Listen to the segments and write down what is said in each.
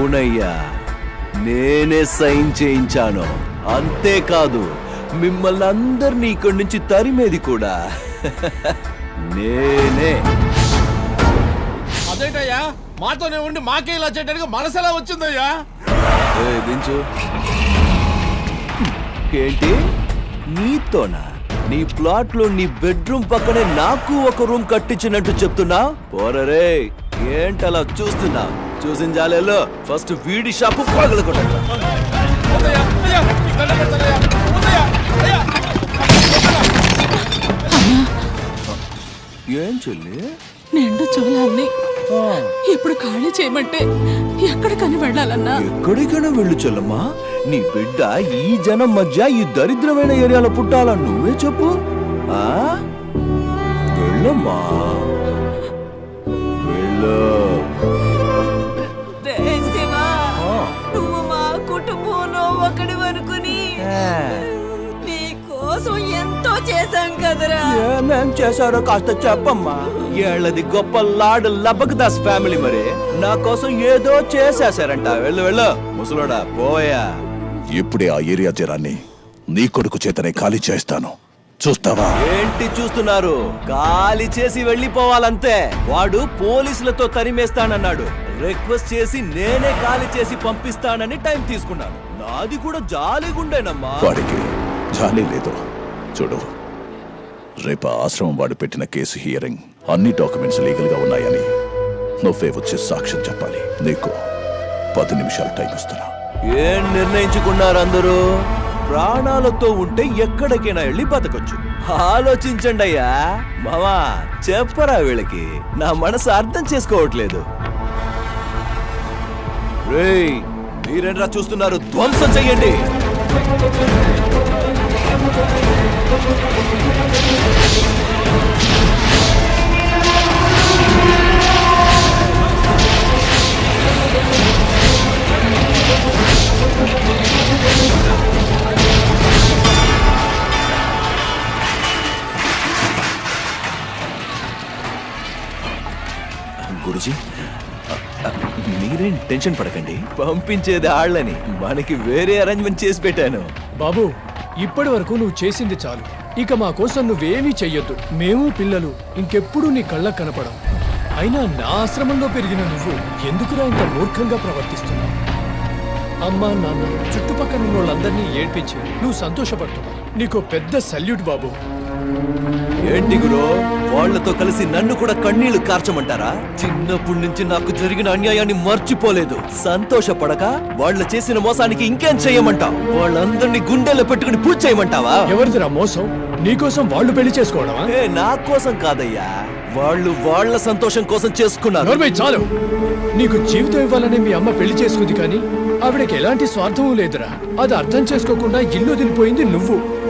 అవునయ్యా. నేనే సైన్ చేయించాను. అంతేకాదు మిమ్మల్ని అందరినీ ఇక్కడి నుంచి తరిమేది కూడా. నేనే. అదేంటయ్యా? మాతోనే ఉండి మాకే ఇలా చేయడానికి మనసెలా వచ్చిందయ్యా? ఏ, దించు ఏంటి? నీతోనా? నీ ప్లాట్లో నీ బెడ్రూమ్ పక్కనే నాకు ఒక రూమ్ కట్టించినట్టు చెప్తున్నా? పోరరే ఏంటలా చూస్తున్నా? చూసిన జాలేలో ఫస్ట్ వీడి షాపు అయ్యా. ఏం చెల్లి? నిండు చూలాల్ని. ఇప్పుడు ఖాళీ చేయమంటే ఎక్కడికని వెళ్ళాలన్నా? ఎక్కడికైనా వెళ్ళు చెల్లమ్మా. నీ బిడ్డ ఈ జనం మధ్య ఈ దరిద్రమైన ఏరియాలో పుట్టాలా నువ్వే చెప్పు. ఆ? వెళ్ళమ్మా. వెళ్ళు. చేశాం కదరా. ఏమేం చేశారో కాస్త చెప్పమ్మా. ఏళ్ళది గొప్ప లాడ్ లబక్ ఫ్యామిలీ మరి. నా కోసం ఏదో చేసేశారంట. వెళ్ళు వెళ్ళు. ముసలోడా పోయా ఇప్పుడే ఆ ఏరియా జనాన్ని నీ కొడుకు చేతనే ఖాళీ చేస్తాను. చూస్తావా? ఏంటి చూస్తున్నారు? ఖాళీ చేసి వెళ్ళిపోవాలంతే. వాడు పోలీసులతో తరిమేస్తానన్నాడు. రిక్వెస్ట్ చేసి నేనే ఖాళీ చేసి పంపిస్తానని టైం తీసుకున్నాను. నాది కూడా జాలిగుండేనమ్మా. వాడికి జాలి లేదు. చూడు. రేపు ఆశ్రమం వాడు పెట్టిన కేసు హియరింగ్ అన్ని డాక్యుమెంట్స్ లీగల్గా ఉన్నాయని నువ్వే వచ్చి సాక్ష్యం చెప్పాలి. నీకు పది నిమిషాలు టైం ఇస్తున్నా. ఏం నిర్ణయించుకున్నారు అందరూ? ప్రాణాలతో ఉంటే ఎక్కడికైనా వెళ్ళి బతకొచ్చు. ఆలోచించండి అయ్యా. మామా చెప్పరా వీళ్ళకి. నా మనసు అర్థం చేసుకోవట్లేదు. రేయ్ మీరేంట్రా చూస్తున్నారు? ధ్వంసం చెయ్యండి. গুরুজি మీరేం టెన్షన్ పడకండి. పంపించేది ఆళ్ళని. మనకి వేరే అరేంజ్మెంట్ చేసి పెట్టాను. బాబు ఇప్పటి వరకు నువ్వు చేసింది చాలు. ఇక మా కోసం నువ్వేమీ చెయ్యొద్దు. మేము పిల్లలు. ఇంకెప్పుడు నీ కళ్ళకు కనపడం. అయినా నా ఆశ్రమంలో పెరిగిన నువ్వు ఎందుకురా ఇంత మూర్ఖంగా ప్రవర్తిస్తున్నావు? అమ్మా నాన్న చుట్టుపక్కల ఉన్న వాళ్ళందరినీ ఏడ్పించి నువ్వు సంతోషపడుతున్నావు. నీకు పెద్ద సల్యూట్ బాబు. ఏంటి గురు? వాళ్ళతో కలిసి నన్ను కూడా కన్నీళ్ళు కార్చమంటారా? చిన్నప్పటి నుంచి నాకు జరిగిన అన్యాయాన్ని మర్చిపోలేదు. సంతోషపడక వాళ్ళ చేసిన మోసానికి ఇంకేం చెయ్యమంటావు వాళ్ళందరినీ గుండెల్లో పెట్టుకుని పూజ చేయమంటావా? ఎవరిదిరా మోసం? నీకోసం వాళ్ళు పెళ్ళి చేసుకోవడమా? ఏ నా కోసం కాదయ్యా. వాళ్ళు వాళ్ళ సంతోషం కోసం చేసుకున్నారు. నోర్మై చాలు. నీకు జీవితం ఇవ్వాలని మీ అమ్మ పెళ్ళి చేసుకుంది కానీ ఆవిడకి ఎలాంటి స్వార్థమూ లేదురా. అది అర్థం చేసుకోకుండా ఇల్లు వదిలిపోయింది నువ్వు.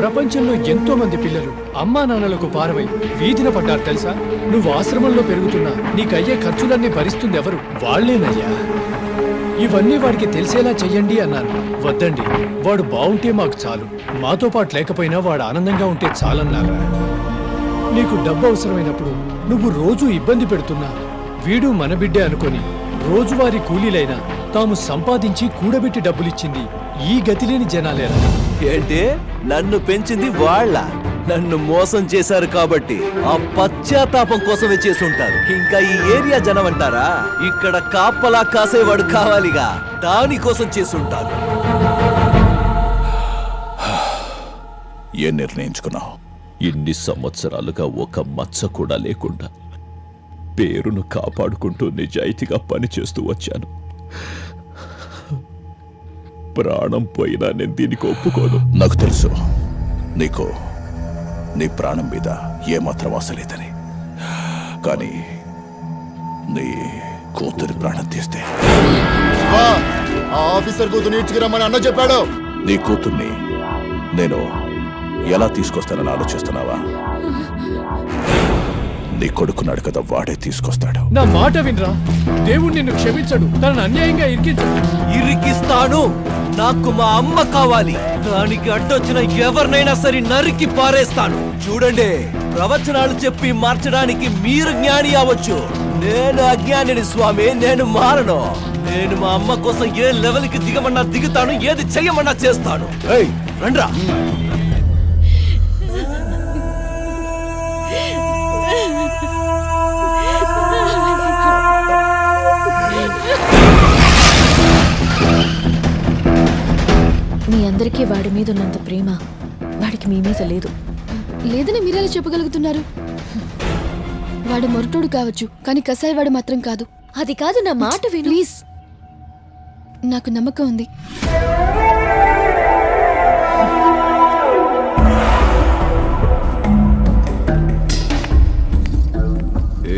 ప్రపంచంలో ఎంతో మంది పిల్లలు అమ్మా నాన్నలకు పారవై వీధిన పడ్డారు తెలుసా? నువ్వు ఆశ్రమంలో పెరుగుతున్నా నీకయ్యే ఖర్చులన్నీ భరిస్తుంది ఎవరు వాళ్ళేనయ్యా ఇవన్నీ వాడికి తెలిసేలా చెయ్యండి అన్నాను. వద్దండి వాడు బావుంటే మాకు చాలు. మాతో పాటు లేకపోయినా వాడు ఆనందంగా ఉంటే చాలన్నారు? నీకు డబ్బు అవసరమైనప్పుడు నువ్వు రోజు ఇబ్బంది పెడుతున్నా. వీడు మన బిడ్డే అనుకొని రోజువారీ కూలీలైనా తాము సంపాదించి కూడబెట్టి డబ్బులిచ్చింది ఈ గతిలేని జనాలేరా? ఏంటి? నన్ను పెంచింది వాళ్ళ. నన్ను మోసం చేశారు కాబట్టి ఆ పశ్చాత్తాపం కోసమే చేసి ఉంటారు ఇంకా ఈ ఏరియా జనం అంటారా? ఇక్కడ కాపలా కాసేవాడు కావాలిగా. దానికోసం చేసి ఉంటారు ఏం నిర్ణయించుకున్నావు? ఇన్ని సంవత్సరాలుగా ఒక మచ్చ కూడా లేకుండా పేరును కాపాడుకుంటూ నిజాయితీగా పనిచేస్తూ వచ్చాను. ప్రాణం పోయినా నేను దీనికి ఒప్పుకోను. నాకు తెలుసు. నీకు నీ ప్రాణం మీద ఏమాత్రం ఆశ లేదని. కానీ నీ కూతురి ప్రాణం తీస్తే. ఆ ఆఫీసర్ కూతురు నేర్చుకురమ్మని అన్న చెప్పాడు. నీ కూతుర్ని నేను ఎలా తీసుకొస్తానని ఆలోచిస్తున్నావా? నీ కొడుకున్నాడు కదా వాడే తీసుకొస్తాడు. నా మాట వినరా? దేవుడు నిన్ను క్షమించడు తనను అన్యాయంగా ఇరికించడు. ఇరికిస్తాను. నాకు మా అమ్మ కావాలి. దానికి అడ్డొచ్చిన ఎవరినైనా సరే నరికి పారేస్తాను. చూడండి ప్రవచనాలు చెప్పి మార్చడానికి మీరు జ్ఞాని అవ్వచ్చు. నేను అజ్ఞానిని స్వామి నేను మారను. నేను మా అమ్మ కోసం ఏ లెవెల్కి దిగమన్నా దిగుతాను ఏది చెయ్యమన్నా చేస్తాను. ఏయ్! రండ్రా. మీ అందరికీ వాడి మీద ఉన్నంత ప్రేమ వాడికి మీ మీద లేదు. లేదని మీరెలా చెప్పగలుగుతున్నారు? వాడు మొరటోడు కావచ్చు కానీ కసాయి వాడు మాత్రం కాదు. అది కాదు నా మాట విను. ప్లీజ్. నాకు నమ్మకం ఉంది.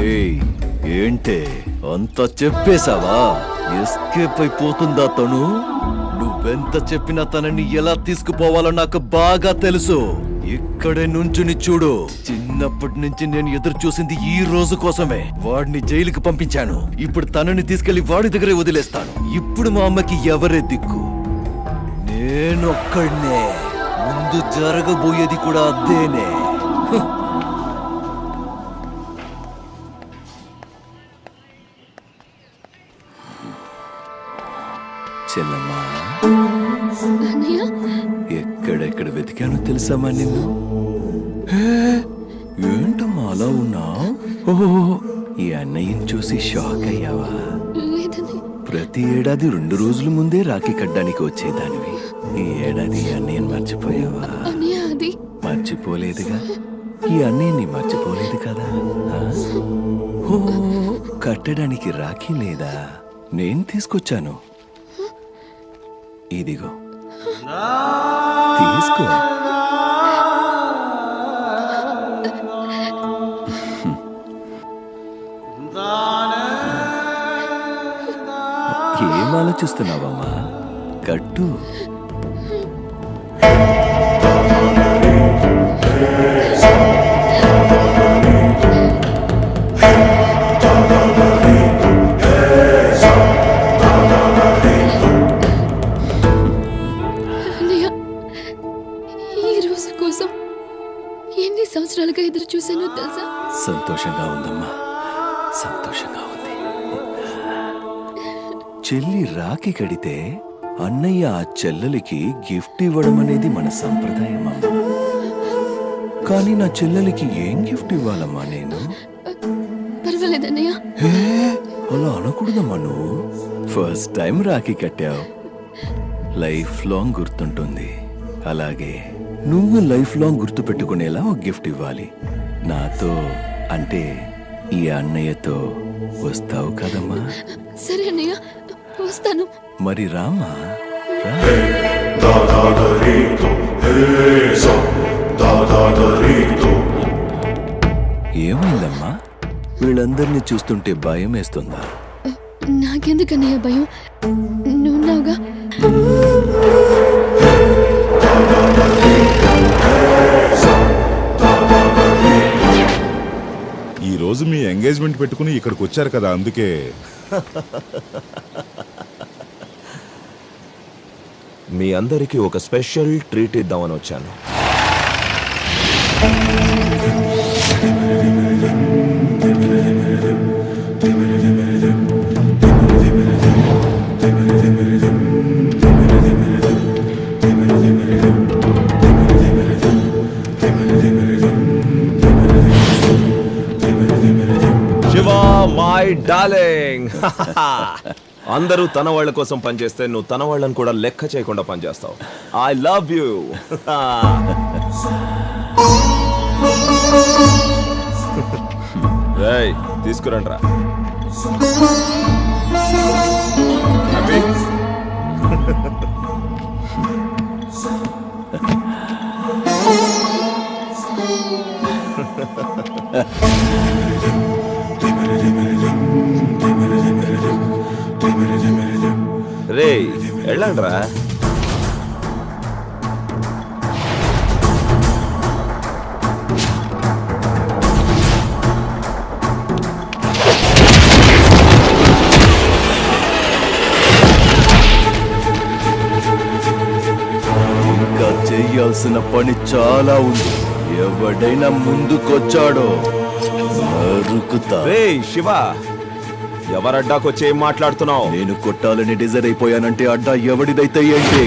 ఏయ్ ఏంటే? అంత చెప్పేశావా? ఎస్కేప్ అయిపోతుందా తను? నువ్వెంత చెప్పినా తనని ఎలా తీసుకుపోవాలో నాకు బాగా తెలుసు. ఇక్కడే నుంచుని చూడు. చిన్నప్పటి నుంచి నేను ఎదురు చూసింది ఈ రోజు కోసమే. వాడిని జైలుకి పంపించాను. ఇప్పుడు తనని తీసుకెళ్ళి వాడి దగ్గరే వదిలేస్తాను. ఇప్పుడు మా అమ్మకి ఎవరే దిక్కు? నేనొక్కడినే. ముందు జరగబోయేది కూడా అదేనే చెల్లమ్మా. ఎక్కడెక్కడ వెతికానో తెలుసామా నిన్ను? హే, ఏంటమ్మా అలా ఉన్నా ఓహో ఈ అన్నయ్యని చూసి షాక్ అయ్యావా? ప్రతి ఏడాది రెండు రోజుల ముందే రాఖీ కట్టడానికి వచ్చేదానివి. ఈ ఏడాది ఈ అన్నయ్యని మర్చిపోయావా? మర్చిపోలేదుగా? ఈ అన్నయ్యని మర్చిపోలేదు కదా? ఓ కట్టడానికి రాఖీ లేదా? నేను తీసుకొచ్చాను. ఇదిగో. తీసుకో. ఏం ఆలోచిస్తున్నావమ్మా? కట్టు. చెల్లి రాఖీ కడితే అన్నయ్య ఆ చెల్లెలికి గిఫ్ట్ ఇవ్వడం అనేది మన సంప్రదాయం అమ్మా. కానీ నా చెల్లెలికి ఏం గిఫ్ట్ ఇవ్వాలమ్మా నేను? అలా అనకూడదమ్మా నువ్వు. ఫస్ట్ టైం రాఖీ కట్టావు. లైఫ్ లాంగ్ గుర్తుంటుంది. అలాగే నువ్వు లైఫ్ లాంగ్ గుర్తు పెట్టుకునేలా ఒక గిఫ్ట్ ఇవ్వాలి. నాతో అంటే ఈ అన్నయ్యతో వస్తావు కదమ్మా? సరే అన్నయ్య. వస్తాను. మరి రామా. ఏమైందమ్మా? వీళ్ళందరినీ చూస్తుంటే భయం వేస్తుందా? నాకెందుకు అన్నయ్య భయం నువ్వున్నావుగా ఈ రోజు మీ ఎంగేజ్మెంట్ పెట్టుకుని ఇక్కడికి వచ్చారు కదా అందుకే. మీ అందరికీ ఒక స్పెషల్ ట్రీట్ ఇద్దామని వచ్చాను. శివ మై డార్లింగ్ అందరూ తన వాళ్ళ కోసం పనిచేస్తే నువ్వు తన వాళ్ళని కూడా లెక్క చేయకుండా పనిచేస్తావు. ఐ లవ్ యూ రేయ్ తీసుకురండి రా రేయ్ వెళ్ళండి రా ఇంకా చేయాల్సిన పని చాలా ఉంది. ఎవడైనా ముందుకొచ్చాడో నరుకుతా. రేయ్ శివ. ఎవరడ్డాకొచ్చి ఏం మాట్లాడుతున్నావు? నేను కొట్టాలని డిజైర్ అయిపోయానంటే అడ్డా ఎవడిదైతే ఏంటి?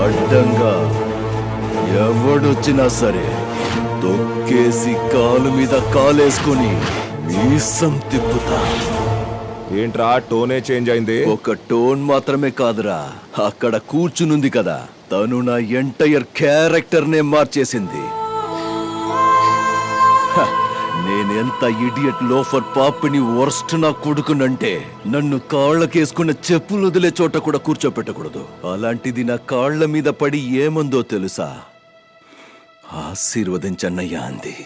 అడ్డంగా ఎవడొచ్చినా సరే తొక్కేసి కాలు మీద కాలేసుకొని మీసం తిప్పుతా. ఏంట్రా టోనే చేంజ్ అయింది? ఒక టోన్ మాత్రమే కాదురా. అక్కడ కూర్చునుంది కదా. తను నా ఎంటైర్ క్యారెక్టర్ నే మార్చేసింది. ఎంత ఇడియట్ లోఫర్ పాపిని వర్స్ట్ నా కొడుకునంటే నన్ను కాళ్ళకేసుకున్న చెప్పులు వదిలే చోట కూడా కూర్చోపెట్టకూడదు. అలాంటిది నా కాళ్ళ మీద పడి ఏమందో తెలుసా? ఆశీర్వదించన్నయ్యా అంది.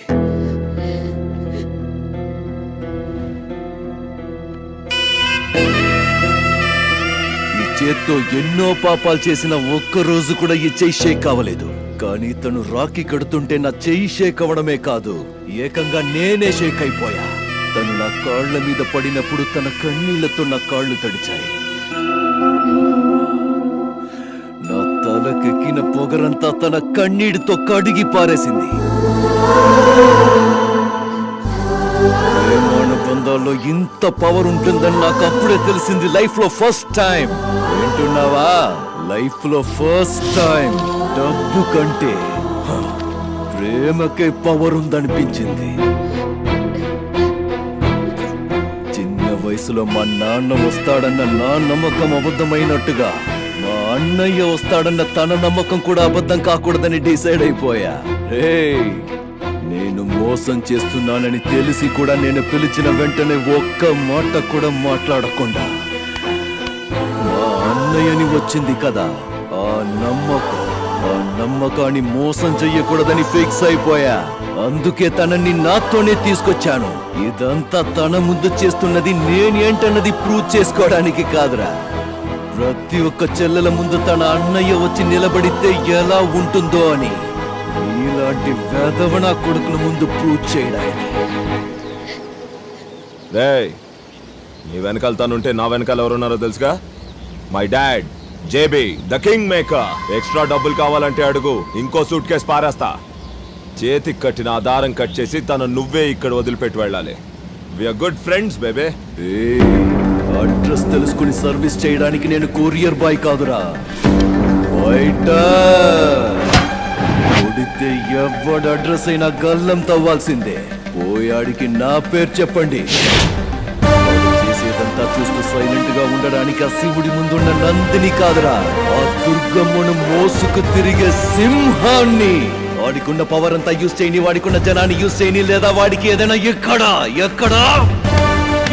ఈ చేత్తో ఎన్నో పాపాలు చేసిన ఒక్క రోజు కూడా ఈ చెయ్యి షేక్ కావలేదు. కానీ తను రాఖీ కడుతుంటే నా చెయ్యి షేక్ అవడమే కాదు. ఏకంగా నేనే షేక్ అయిపోయా తను నా కాళ్ళ మీద పడినప్పుడు తన కన్నీళ్ళతో నా కాళ్ళు తడిచాయి. నా తలకెక్కిన పొగరంతా తన కన్నీటితో కడిగి పారేసింది. ప్రేమాన బంధాల్లో ఇంత పవర్ ఉంటుందని నాకు అప్పుడే తెలిసింది లైఫ్లో ఫస్ట్ టైం వింటున్నావా? లైఫ్లో ఫస్ట్ టైం డబ్బు కంటే ప్రేమకే పవర్ ఉందనిపించింది. చిన్న వయసులో మా నాన్న వస్తాడన్న నా నమ్మకం అబద్ధమైనట్టుగా మా అన్నయ్య వస్తాడన్న తన నమ్మకం కూడా అబద్ధం కాకూడదని డిసైడ్ అయిపోయా. రే నేను మోసం చేస్తున్నానని తెలిసి కూడా నేను పిలిచిన వెంటనే ఒక్క మాట కూడా మాట్లాడకుండా. మా అన్నయ్యని వచ్చింది కదా ఆ నమ్మకం. ఆ నమ్మకాన్ని మోసం చెయ్యకూడదని ఫిక్స్ అయిపోయా. అందుకే తనని నాతోనే తీసుకొచ్చాను. ఇదంతా తన ముందు చేస్తున్నది నేనేంటన్నది ప్రూవ్ చేసుకోవడానికి కాదురా. ప్రతి ఒక్క చెల్లెల ముందు తన అన్నయ్య వచ్చి నిలబడితే ఎలా ఉంటుందో అని. ఇలాంటి వేదవన కొడుకుల ముందు ప్రూవ్ చేయడానికి. రేయ్ నీ వెనకాల తనుంటే నా వెనకాల ఎవరున్నారో తెలుసుగా? My dad JB the king maker. Extra డబ్బులు కావాలంటే అడుగు. ఇంకో సూట్ కేసు పారేస్తా. చేతికి కట్టిన ఆ దారం కట్ చేసి తను నువ్వే ఇక్కడ వదిలిపెట్టి వెళ్ళాలి. We're good friends babe address తెలుసుకుని సర్వీస్ చేయడానికి నేను కొరియర్ బాయ్ కాదురా. ఫైటర్ కొడితే ఎవడు అడ్రస్ అయినా గల్లం తవ్వాల్సిందే. పోయాడికి నా పేరు చెప్పండి. అంతా చూస్తూ సైలెంట్గా ఉండడానికి ఆ శివుడి ముందున్న నందిని కాదురా. ఆ దుర్గమ్మను మోసుకు తిరిగే సింహాన్ని. వాడికున్న పవర్ అంతా యూస్ చేయని వాడికున్న జనాన్ని యూస్ చేయని లేదా వాడికి ఏదైనా ఎక్కడా ఎక్కడా?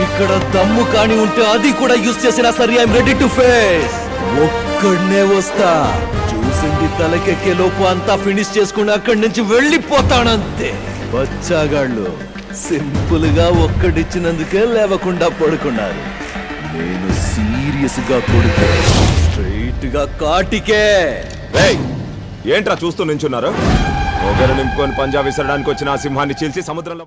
ఇక్కడ దమ్ము కాని ఉంటే అది కూడా యూస్ చేసినా సరే ఐఎమ్ రెడీ టు ఫేస్. ఒక్కడనే వస్తా. చూసింది తలకెక్కే లోపు అంతా ఫినిష్ చేసుకుని అక్కడి నుంచి వెళ్ళిపోతానంతే. బచ్చాగాళ్ళు సింపుల్గా ఒక్కడిచ్చినందుకే లేవకుండా పడుకున్నారు. నేను సీరియస్గా కొడితే స్ట్రైట్గా కాటికే ఏంట్రా చూస్తూ నించున్నారు? ఒకరు నింపుకొని పంజాబ్ విసరడానికి వచ్చిన ఆ సింహాన్ని చీల్చి సముద్రంలో